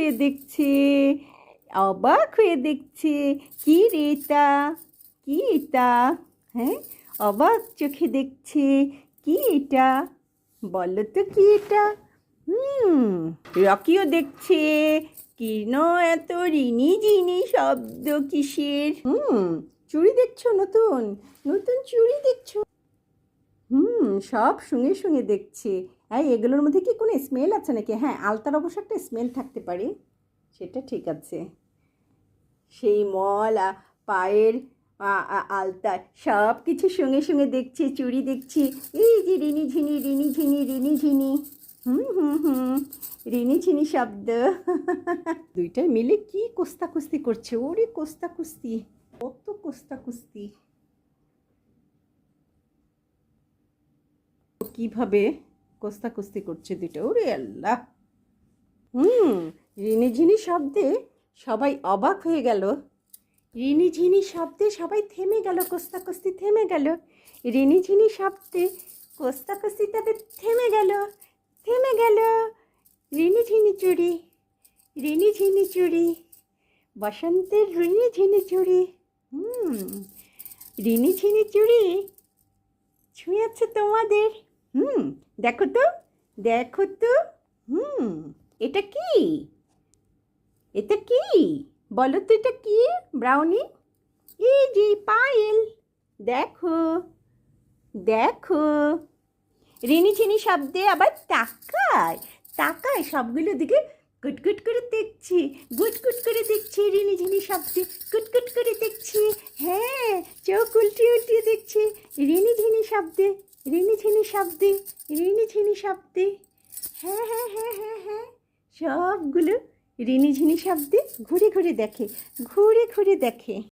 হয়ে দেখছে, অবাক হয়ে দেখছে, কি রে এটা কি এটা হ্যাঁ অবাক চোখে দেখছে, কি এটা বলো তো কি এটা হুম, রকিও দেখছে কিন এত রিনি জিনি শব্দ কিসের? হুম, চুড়ি দেখছ নতুন নতুন চুড়ি দেখছ? সব শুনে শুনে দেখছে। হ্যাঁ এগুলোর মধ্যে কি কোনো স্মেল আছে নাকি? হ্যাঁ আলতার অবশ্য একটা স্মেল থাকতে পারে। সেটা ঠিক আছে। সেই মল পায়ের আলতা, সব কিছু সঙ্গে সঙ্গে দেখছে চুড়ি দেখছি। এই যে রিনি ঝিনি রিনি ঝিনি রিনি ঝিনি। হুম হুম হুম, রিনি ঝিনি শব্দ। দুইটাই মিলে কি কোস্তা কুস্তি করছে? ওরে কোস্তা কুস্তি কত কোস্তা কুস্তি কীভাবে কোস্তা কুস্তি করছে দুটো? ওরে আল্লাহ। হুম, রিনি ঝিনি শব্দে সবাই অবাক হয়ে গেল। রিনি ঝিনি শব্দে সবাই থেমে গেল কোস্তা কুস্তি থেমে গেল। রিনি ঝিনি শব্দে কোস্তা কুস্তি তাদের থেমে গেল থেমে গেল। রিনি ঝিনি চুড়ি রিনি ঝিনি চুড়ি বসন্তের রিনি ঝিনি চুড়ি হুম, রিনি ঝিনি চুড়ি ছুঁয়েছে তোমাদের। হুম, দেখো তো দেখো তো, হুম, এটা কি? এটা কি? বলো তো এটা কি, ব্রাউনি? এই যে পায়েল, দেখো দেখো। রিনি চিনি শব্দে আবার তাকায় তাকায় সবগুলো দিকে কুটকুট করে দেখছি গুটকুট করে দেখছি রিনি ঝিনি শব্দে কুটকুট করে দেখছি হ্যাঁ চোখ উল্টিয়ে উল্টিয়ে দেখছি রিনি ঝিনি শব্দে, রিনি ঝিনি শব্দে, রিনি ঝিনি শব্দে। হ্যাঁ হ্যাঁ হ্যাঁ হ্যাঁ হ্যাঁ। সবগুলো রিনি ঝিনি শব্দে ঘুরে ঘুরে দেখে, ঘুরে ঘুরে দেখে।